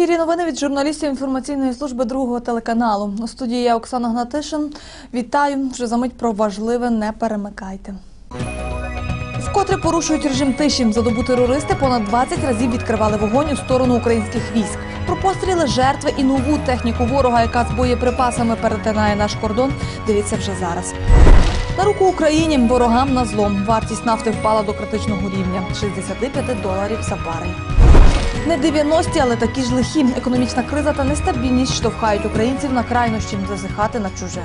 Ефірі новини від журналістів інформаційної служби другого телеканалу. У студії я Оксана Гнатишин. Вітаю. Вже за мить про важливе не перемикайте. Вкотре порушують режим тиші. За добу терористи понад 20 разів відкривали вогонь у сторону українських військ. Про постріли, жертви і нову техніку ворога, яка з боєприпасами перетинає наш кордон. Дивіться вже зараз. На руку Україні ворогам на злом. Вартість нафти впала до критичного рівня 65 доларів за барель. Не 90-ті, але такі ж лихі. Економічна криза та нестабільність штовхають українців на крайнощі зазихати на чуже.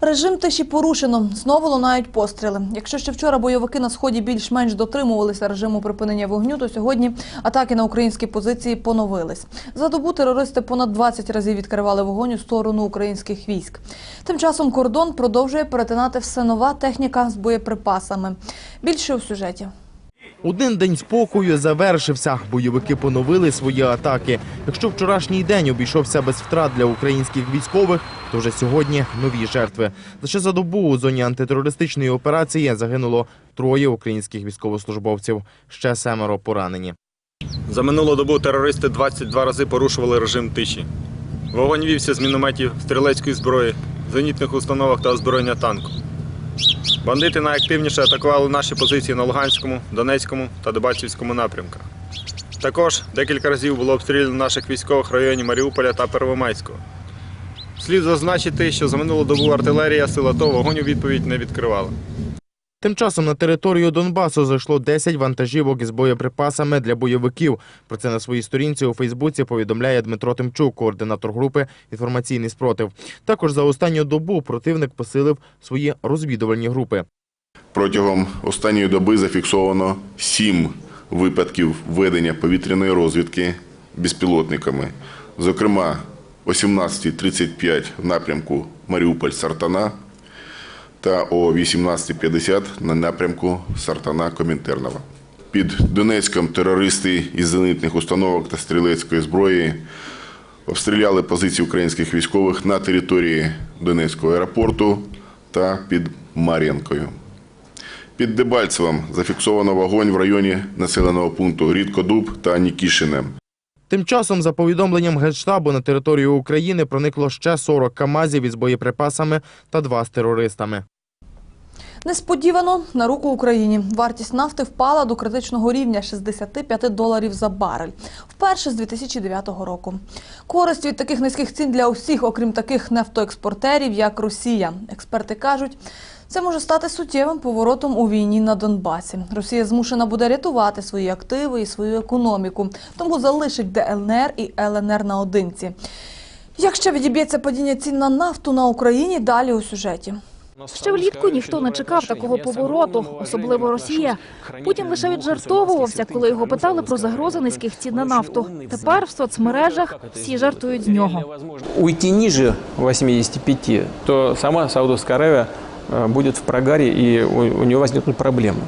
Режим тиші порушено. Знову лунають постріли. Якщо ще вчора бойовики на сході більш-менш дотримувалися режиму припинення вогню, то сьогодні атаки на українські позиції поновились. За добу терористи понад 20 разів відкривали вогонь у сторону українських військ. Тим часом кордон продовжує перетинати все нова техніка з боєприпасами. Більше у сюжеті. Один день спокою завершився. Бойовики поновили свої атаки. Якщо вчорашній день обійшовся без втрат для українських військових, то вже сьогодні нові жертви. Лише за добу у зоні антитерористичної операції загинуло троє українських військовослужбовців. Ще семеро поранені. За минулу добу терористи 22 рази порушували режим тиші. Вогонь вівся з мінометів, стрілецької зброї, зенітних установок та озброєння танку. Бандити найактивніше атакували наші позиції на Луганському, Донецькому та Дебальцівському напрямках. Також декілька разів було обстріляно наших військових районів Маріуполя та Первомайського. Слід зазначити, що за минулу добу артилерія сила ТО вогонь у відповідь не відкривала. Тим часом на територію Донбасу зайшло 10 вантажівок із боєприпасами для бойовиків. Про це на своїй сторінці у Фейсбуці повідомляє Дмитро Тимчук, координатор групи «Інформаційний спротив». Також за останню добу противник посилив свої розвідувальні групи. Протягом останньої доби зафіксовано сім випадків ведення повітряної розвідки безпілотниками. Зокрема, о 17.35 в напрямку Маріуполь-Сартана та о 18.50 на напрямку Сартана-Комінтернова. Під Донецьком терористи із зенитних установок та стрілецької зброї обстріляли позиції українських військових на території Донецького аеропорту та під Мар'янкою. Під Дебальцевом зафіксовано вогонь в районі населеного пункту Рідкодуб та Нікішине. Тим часом, за повідомленням Генштабу, на територію України проникло ще 40 КАМАЗів із боєприпасами та два з терористами. Несподівано на руку Україні вартість нафти впала до критичного рівня 65 доларів за барель. Вперше з 2009 року. Користь від таких низьких цін для усіх, окрім таких нафтоекспортерів, як Росія. Експерти кажуть, це може стати суттєвим поворотом у війні на Донбасі. Росія змушена буде рятувати свої активи і свою економіку, тому залишить ДНР і ЛНР наодинці. Як ще відіб'ється падіння цін на нафту на Україні? Далі у сюжеті. Ще влітку ніхто не чекав такого повороту, особливо Росія. Путін лише віджартовувався, коли його питали про загрози низьких цін на нафту. Тепер в соцмережах всі жартують з нього. уйти ниже 85, то сама Саудовская Аравия э, будет в прогаре и у, у него возникнут проблемы.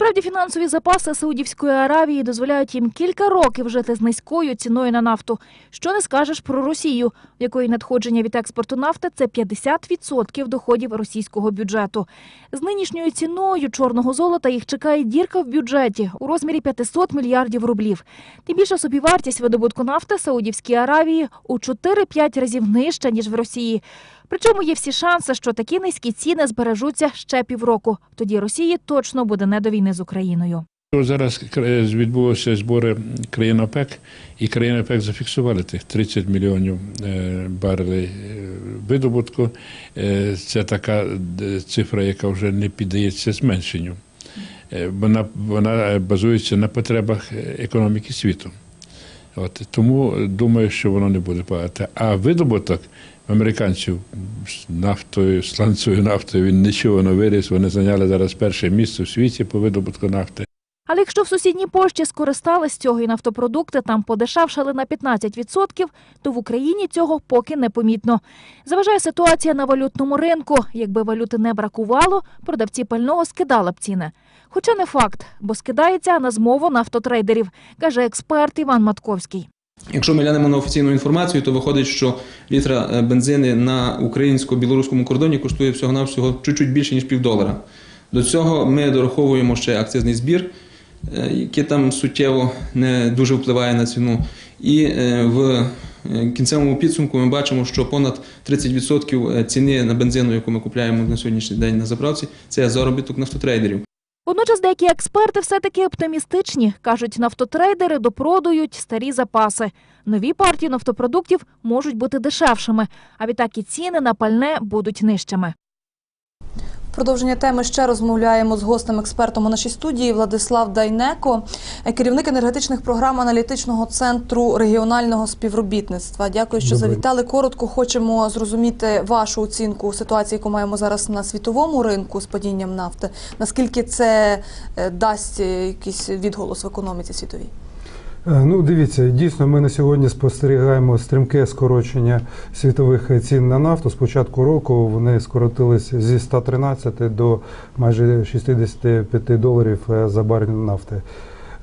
Насправді фінансові запаси Саудівської Аравії дозволяють їм кілька років жити з низькою ціною на нафту. Що не скажеш про Росію, в якої надходження від експорту нафти це 50% доходів російського бюджету. З нинішньою ціною чорного золота їх чекає дірка в бюджеті у розмірі 500 мільярдів рублів. Тим більше собівартість видобутку нафти Саудівській Аравії у 4-5 разів нижча ніж в Росії. Причому є всі шанси, що такі низькі ціни збережуться ще півроку. Тоді Росії точно буде не до війни з Україною. Зараз відбулися збори країн ОПЕК, і країни ОПЕК зафіксували тих 30 мільйонів е, барелей е, видобутку. Е, Це така цифра, яка вже не піддається зменшенню. Вона, вона базується на потребах економіки світу. От, тому думаю, що воно не буде багато. А видобуток американців нафтою, сланцевою нафтою, він нічого не виріс. Вони зайняли зараз перше місце в світі по видобутку нафти. Але якщо в сусідній пошті скористались цього і нафтопродукти там подешевшали на 15%, то в Україні цього поки не помітно. Заважає ситуація на валютному ринку. Якби валюти не бракувало, продавці пального скидали б ціни. Хоча не факт, бо скидається на змову нафтотрейдерів, каже експерт Іван Матковський. Якщо ми глянемо на офіційну інформацію, то виходить, що літра е, бензини на українсько-білоруському кордоні коштує всього-навсього чуть-чуть більше, ніж півдолара. До цього ми дораховуємо ще акцизний збір, е, який там суттєво не дуже впливає на ціну. І е, в кінцевому підсумку ми бачимо, що понад 30% ціни на бензину, яку ми купляємо на сьогоднішній день на заправці, це заробіток нафтотрейдерів. Водночас деякі експерти все-таки оптимістичні. Кажуть, нафтотрейдери допродують старі запаси. Нові партії нафтопродуктів можуть бути дешевшими, а відтак і ціни на пальне будуть нижчими. Продовження теми ще розмовляємо з гостем експертом у нашій студії Владислав Дайнеко, керівник енергетичних програм аналітичного центру регіонального співробітництва. Дякую, що Добрий. завітали. Коротко хочемо зрозуміти вашу оцінку ситуації, яку маємо зараз на світовому ринку з падінням нафти. Наскільки це е, дасть е, якийсь відголос в економіці світовій? Е, Ну, дивіться, дійсно, ми на сьогодні спостерігаємо стрімке скорочення світових цін на нафту. З початку року вони скоротились зі 113 до майже 65 доларів е, за барель нафти.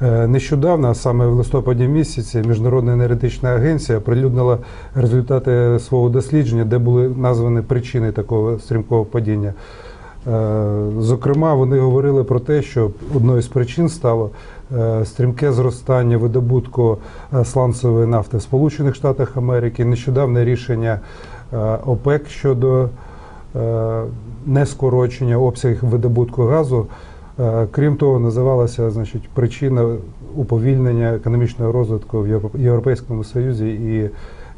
Е, Нещодавно, саме в листопаді місяці, Міжнародна енергетична агенція прилюднила результати свого дослідження, де були названі причини такого стрімкого падіння. Зокрема, вони говорили про те, що одною з причин стало стрімке зростання видобутку е, сланцевої нафти в Сполучених Штатах Америки, нещодавне рішення е, ОПЕК щодо е, нескорочення обсягів видобутку газу. Е, Крім того, називалася значить, причина уповільнення економічного розвитку в Європейському Союзі і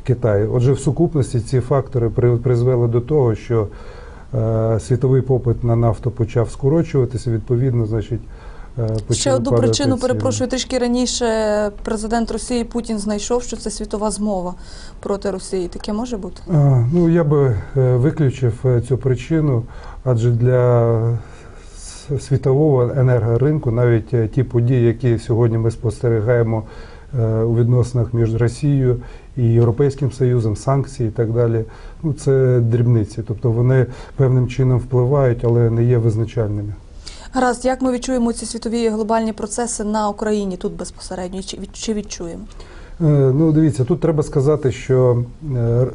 Китаї. Отже, в сукупності ці фактори призвели до того, що е, світовий попит на нафту почав скорочуватися. Відповідно, значить, е, Ще одну причину перепрошую. Трішки раніше президент Росії Путін знайшов, що це світова змова проти Росії. Таке може бути? Ну, я би е, виключив е, цю причину, адже для світового енергоринку навіть е, ті події, які сьогодні ми спостерігаємо е, у відносинах між Росією і Європейським Союзом, санкції і так далі, ну це дрібниці. Тобто вони певним чином впливають, але не є визначальними. Гаразд, як ми відчуємо ці світові глобальні процеси на Україні тут безпосередньо? Чи, чи відчуємо? Е, Ну, дивіться, тут треба сказати, що е,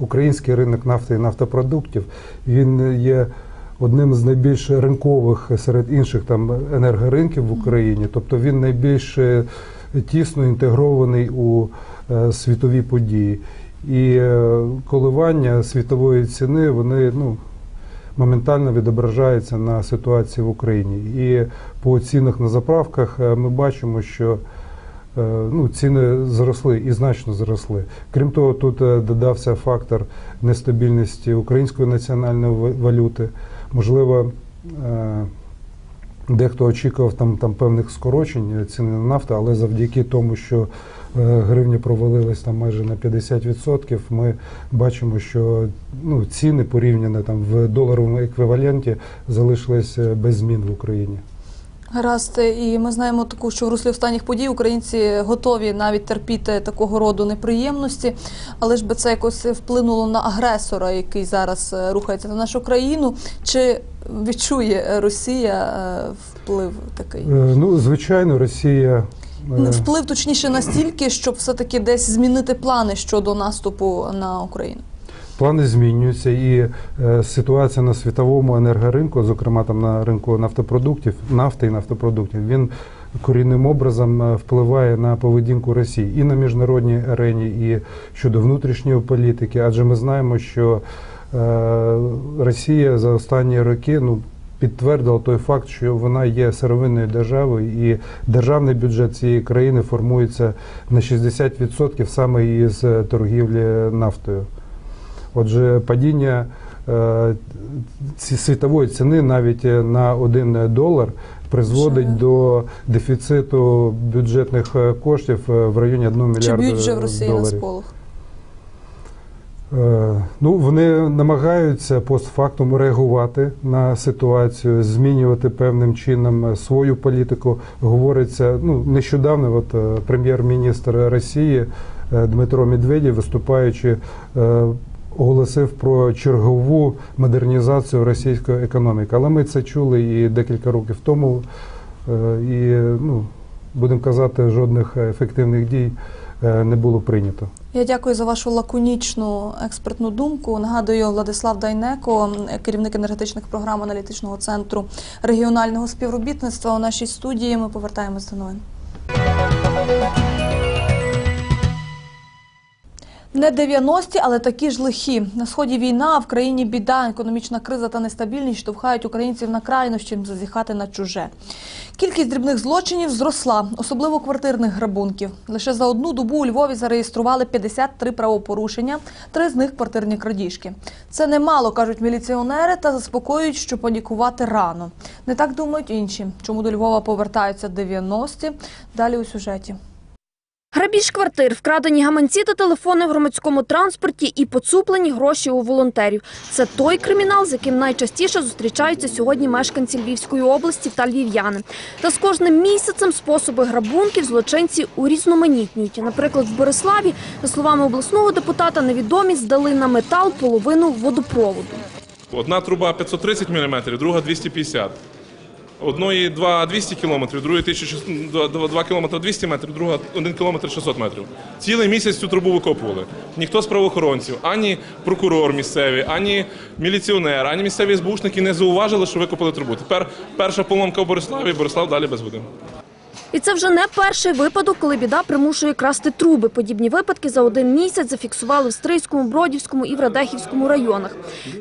український ринок нафти і нафтопродуктів він є одним з найбільш ринкових серед інших там енергоринків в Україні. Тобто він найбільш е, тісно інтегрований у світові події. І коливання світової ціни вони ну, моментально відображаються на ситуації в Україні. І по цінах на заправках е, ми бачимо, що е, ну, ціни зросли і значно зросли. Крім того, тут е, додався фактор нестабільності української національної валюти. Можливо, дехто очікував там, там певних скорочень ціни на нафту, але завдяки тому, що гривня провалилась там майже на 50%, ми бачимо, що ну, ціни порівняно там в доларовому еквіваленті залишились е, без змін в Україні. Гаразд, і ми знаємо таку, що в руслі останніх подій українці готові навіть терпіти такого роду неприємності, але ж би це якось вплинуло на агресора, який зараз е, рухається на нашу країну. Чи відчує е, Росія е, вплив такий? Е, Ну, звичайно, Росія. Е, Вплив точніше настільки, щоб все-таки десь змінити плани щодо наступу на Україну. Плани змінюються, і е, ситуація на світовому енергоринку, зокрема там на ринку нафтопродуктів, нафти і нафтопродуктів, він корінним образом е, впливає на поведінку Росії і на міжнародній арені, і щодо внутрішньої політики. Адже ми знаємо, що е, Росія за останні роки ну. Підтвердила той факт, що вона є сировинною державою, і державний бюджет цієї країни формується на 60% саме із е, торгівлі нафтою. Отже, падіння е, світової ціни навіть е, на один долар призводить Вже. до дефіциту бюджетних коштів в районі 1 мільярда Чи б'ють вже в Росії на сполох? Е, Ну, вони намагаються постфактум реагувати на ситуацію, змінювати певним чином е, свою політику. Говориться, ну нещодавно, от е, прем'єр-міністр Росії Дмитро Медведєв, виступаючи, оголосив про чергову модернізацію російської економіки. Але ми це чули і декілька років тому. І ну, будемо казати, жодних ефективних дій не було прийнято. Я дякую за вашу лаконічну експертну думку. Нагадую, Владислав Дайнеко, керівник енергетичних програм аналітичного центру регіонального співробітництва у нашій студії. Ми повертаємось до новин. Не 90-ті, але такі ж лихі. На сході війна, в країні біда, економічна криза та нестабільність штовхають українців на крайнощі зазіхати на чуже. Кількість дрібних злочинів зросла, особливо квартирних грабунків. Лише за одну добу у Львові зареєстрували 53 правопорушення, три з них квартирні крадіжки. Це немало, кажуть міліціонери, та заспокоюють, що панікувати рано. Не так думають інші. Чому до Львова повертаються 90-ті? Далі у сюжеті. Грабіж квартир, вкрадені гаманці та телефони в громадському транспорті і поцуплені гроші у волонтерів. Це той кримінал, з яким найчастіше зустрічаються сьогодні мешканці Львівської області та львів'яни. Та з кожним місяцем способи грабунків злочинці урізноманітнюють. Наприклад, в Бориславі, за словами обласного депутата, невідомі здали на метал половину водопроводу. Одна труба 530 мм, друга 250 Одної 2 200 кілометрів, другої 1600, 2, 2 км 200 метрів, друга 1 кілометр 600 метрів. Цілий місяць цю трубу викопували. Ніхто з правоохоронців, ані прокурор місцевий, ані міліціонер, ані місцеві СБУшники не зауважили, що викопали трубу. Тепер перша поломка в Бориславі, Борислав далі без води. І це вже не перший випадок, коли біда примушує красти труби. Подібні випадки за один місяць зафіксували в Стрийському, Бродівському і в Радехівському районах.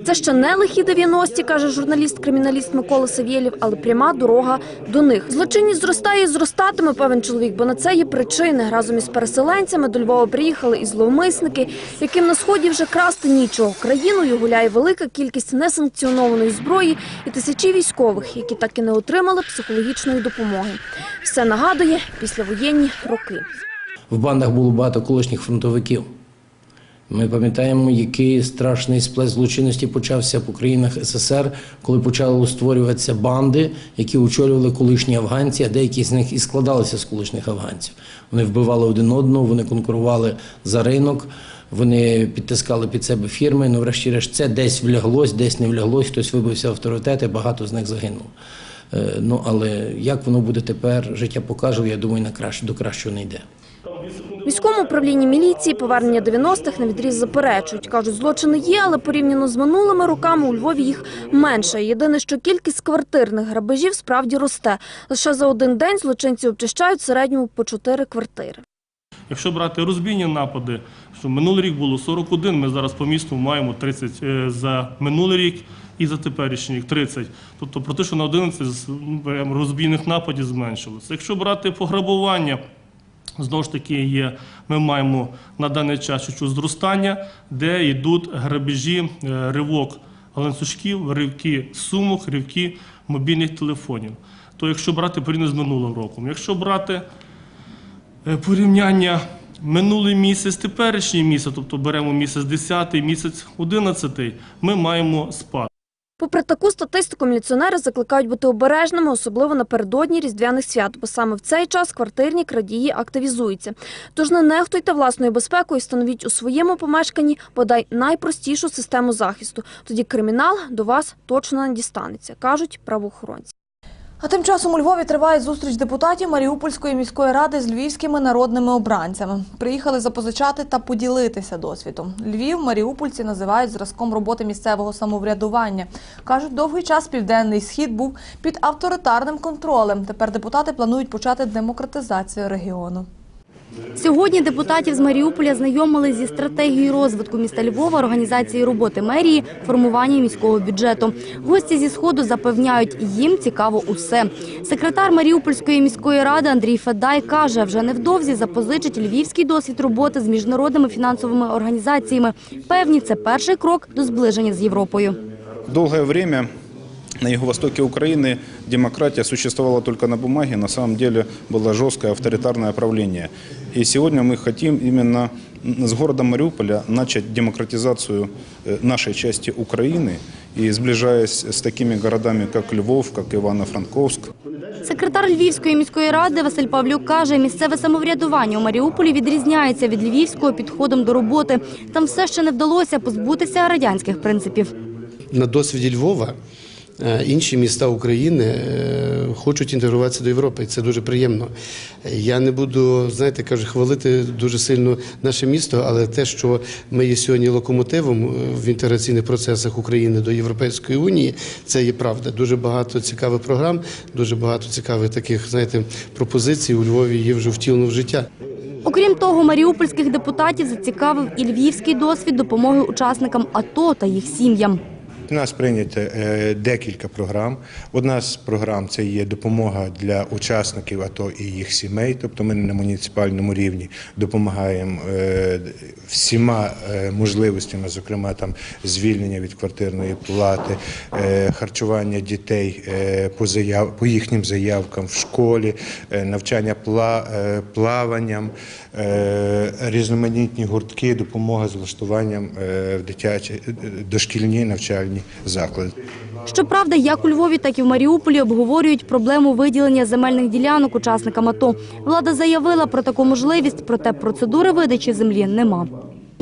Це ще не лихі 90-ті, каже журналіст-криміналіст Микола Савєлєв, але пряма дорога до них. Злочинність зростає і зростатиме певен чоловік, бо на це є причини. Разом із переселенцями до Львова приїхали і зловмисники, яким на сході вже красти нічого. Країною гуляє велика кількість несанкціонованої зброї і тисячі військових, які так і не отримали психологічної допомоги. Все нагадує післявоєнні роки. В бандах було багато колишніх фронтовиків. Ми пам'ятаємо, який страшний сплеск злочинності почався по країнах СССР, коли почали створюватися банди, які очолювали колишні афганці, а деякі з них і складалися з колишніх афганців. Вони вбивали один одного, вони конкурували за ринок, вони підтискали під себе фірми. Ну, врешті-решт, це десь вляглось, десь не вляглось, хтось вибився авторитети, багато з них загинуло. Е, Ну, але як воно буде тепер, життя покаже, я думаю, на краще, до кращого не йде. В міському управлінні міліції повернення 90-х на відріз заперечують. Кажуть, злочини є, але порівняно з минулими роками у Львові їх менше. Єдине, що кількість квартирних грабежів справді росте. Лише за один день злочинці обчищають в середньому по чотири квартири. Якщо брати розбійні напади, що минулий рік було 41, ми зараз по місту маємо 30 е, за минулий рік і за теперішній рік 30. Тобто про те, що на 11 з- розбійних нападів зменшилося. Якщо брати пограбування, знову ж таки є, ми маємо на даний час чуть-чуть зростання, де йдуть грабежі, е, ривок ланцюжків, ривки сумок, ривки мобільних телефонів. То якщо брати порівняно з минулим роком, якщо брати Е, порівняння минулий місяць, теперішній місяць, тобто беремо місяць 10, місяць 11, ми маємо спад. Попри таку статистику, міліціонери закликають бути обережними, особливо напередодні різдвяних свят, бо саме в цей час квартирні крадії активізуються. Тож не нехтуйте власною безпекою, і встановіть у своєму помешканні бодай найпростішу систему захисту. Тоді кримінал до вас точно не дістанеться, кажуть правоохоронці. А тим часом у Львові триває зустріч депутатів Маріупольської міської ради з львівськими народними обранцями. Приїхали запозичати та поділитися досвідом. Львів маріупольці називають зразком роботи місцевого самоврядування. Кажуть, довгий час південний схід був під авторитарним контролем. Тепер депутати планують почати демократизацію регіону. Сьогодні депутатів з Маріуполя знайомили зі стратегією розвитку міста Львова, організації роботи мерії, формування міського бюджету. Гості зі сходу запевняють, їм цікаво усе. Секретар Маріупольської міської ради Андрій Федай каже, вже невдовзі запозичить львівський досвід роботи з міжнародними фінансовими організаціями. Певні, це перший крок до зближення з Європою. Долгое время на юго-востоке Украины демократия существовала только на бумаге, на самом деле было жесткое авторитарное правление. И сегодня мы хотим именно с города Мариуполя начать демократизацию э, нашей части Украины и сближаясь с такими городами, как Львов, как Ивано-Франковск, Секретар Львівської міської ради Василь Павлюк каже, місцеве самоврядування у Маріуполі відрізняється від львівського підходом до роботи. Там все ще не вдалося позбутися радянських принципів. на досвіді Львова е, інші міста України е, хочуть інтегруватися до Європи. і Це дуже приємно. Я не буду, знаєте, кажу, хвалити дуже сильно наше місто, але те, що ми є сьогодні локомотивом е, в інтеграційних процесах України до Європейської унії, це є правда. Дуже багато цікавих програм, дуже багато цікавих таких, знаєте, пропозицій у Львові є вже втілено в життя. Окрім того, маріупольських депутатів зацікавив і львівський досвід допомоги учасникам АТО та їх сім'ям. У нас прийнято е, декілька програм. Одна з програм це є допомога для учасників АТО і їх сімей. Тобто ми на муніципальному рівні допомагаємо е, всіма е, можливостями, зокрема там звільнення від квартирної плати, харчування дітей по заяв по їхнім заявкам в школі, навчання плаванням, різноманітні гуртки, допомога з влаштуванням в дитячі дошкільні навчальні заклади. Щоправда, як у Львові, так і в Маріуполі обговорюють проблему виділення земельних ділянок учасникам АТО. Влада заявила про таку можливість, проте процедури видачі землі нема.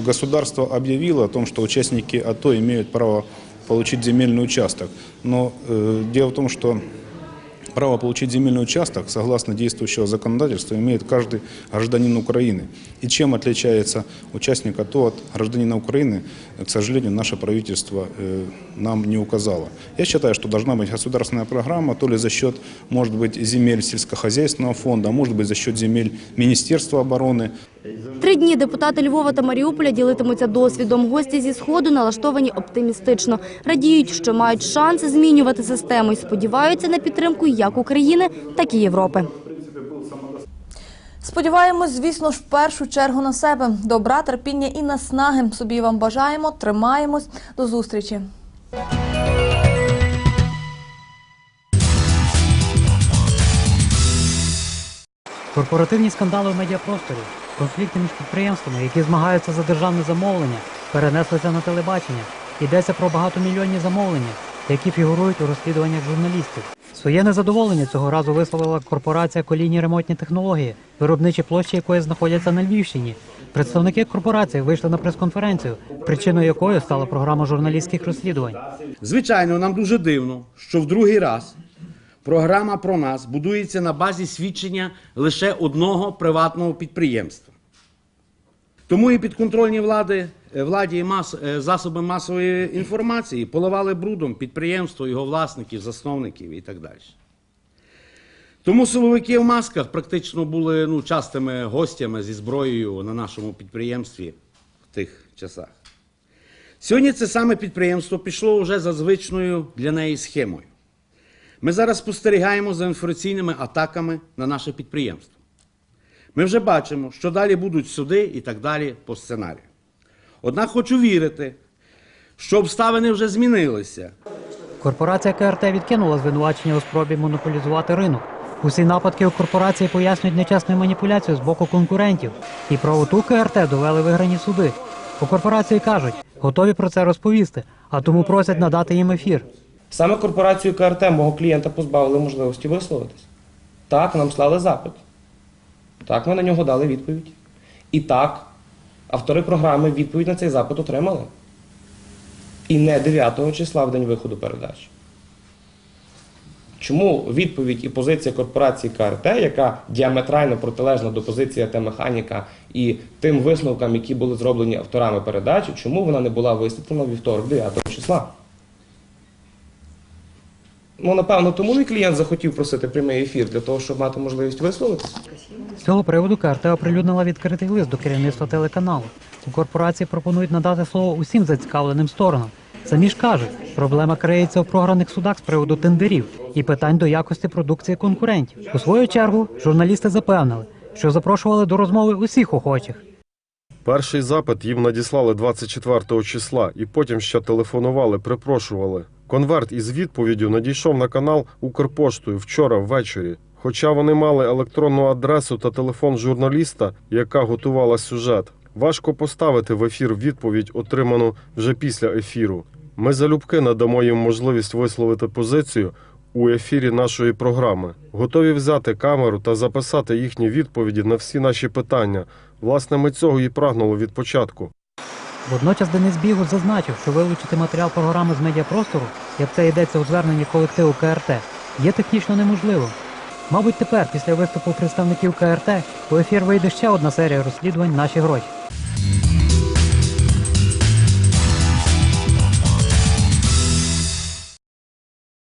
Государство объявило о том, что участники АТО имеют право получить земельный участок. Но э, дело в том, что право получить земельный участок, согласно действующего законодательства, имеет каждый гражданин Украины. И чем отличается участник АТО от гражданина Украины, к сожалению, наше правительство э, нам не указало. Я считаю, что должна быть государственная программа, то ли за счет, может быть, земель сельскохозяйственного фонда, а может быть, за счет земель Министерства обороны. Три дні депутати Львова та Маріуполя ділитимуться досвідом. Гості зі сходу налаштовані оптимістично. Радіють, що мають шанс змінювати систему і сподіваються на підтримку як України, так і Європи. Сподіваємось, звісно ж, в першу чергу на себе. Добра, терпіння і наснаги собі вам бажаємо. Тримаємось. До зустрічі. Корпоративні скандали в медіапросторі, конфлікти між підприємствами, які змагаються за державне замовлення, перенеслися на телебачення. Йдеться про багатомільйонні замовлення, які фігурують у розслідуваннях журналістів. Своє незадоволення цього разу висловила корпорація Колійні ремонтні технології, виробничі площі якої знаходяться на Львівщині. Представники корпорації вийшли на прес-конференцію, причиною якої стала програма журналістських розслідувань. Звичайно, нам дуже дивно, що в другий раз програма про нас будується на базі свідчення лише одного приватного підприємства. Тому і підконтрольні влади, владі і мас, е, засоби масової інформації поливали брудом підприємство, його власників, засновників і так далі. Тому силовики в масках практично були ну, частими гостями зі зброєю на нашому підприємстві в тих часах. Сьогодні це саме підприємство пішло вже за звичною для неї схемою. Ми зараз спостерігаємо за інформаційними атаками на наше підприємство. Ми вже бачимо, що далі будуть суди і так далі по сценарію. Однак хочу вірити, що обставини вже змінилися. Корпорація КРТ відкинула звинувачення у спробі монополізувати ринок. Усі нападки у корпорації пояснюють нечесною маніпуляцією з боку конкурентів. І правоту КРТ довели виграні суди. У корпорації кажуть, готові про це розповісти, а тому просять надати їм ефір. Саме корпорацію КРТ мого клієнта позбавили можливості висловитись. Так, нам слали запит. Так, ми на нього дали відповідь. І так, автори програми відповідь на цей запит отримали. І не 9 числа в день виходу передачі. Чому відповідь і позиція корпорації КРТ, яка діаметрально протилежна до позиції АТ-механіка і тим висновкам, які були зроблені авторами передачі, чому вона не була висвітлена вівторок 9 числа? Ну, напевно, тому мій клієнт захотів просити прямий ефір для того, щоб мати можливість висловитися. З цього приводу КРТ оприлюднила відкритий лист до керівництва телеканалу. У корпорації пропонують надати слово усім зацікавленим сторонам. Самі ж кажуть, проблема криється в програних судах з приводу тендерів і питань до якості продукції конкурентів. У свою чергу журналісти запевнили, що запрошували до розмови усіх охочих. Перший запит їм надіслали 24 числа і потім ще телефонували, припрошували. Конверт із відповіддю надійшов на канал Укрпоштою вчора ввечері. Хоча вони мали електронну адресу та телефон журналіста, яка готувала сюжет. Важко поставити в ефір відповідь, отриману вже після ефіру. Ми залюбки надамо їм можливість висловити позицію у ефірі нашої програми. Готові взяти камеру та записати їхні відповіді на всі наші питання. Власне, ми цього і прагнули від початку. Водночас Денис Бігус зазначив, що вилучити матеріал програми з медіапростору, як це йдеться у зверненні колективу КРТ, є технічно неможливо. Мабуть, тепер, після виступу представників КРТ, у ефір вийде ще одна серія розслідувань наші гроші.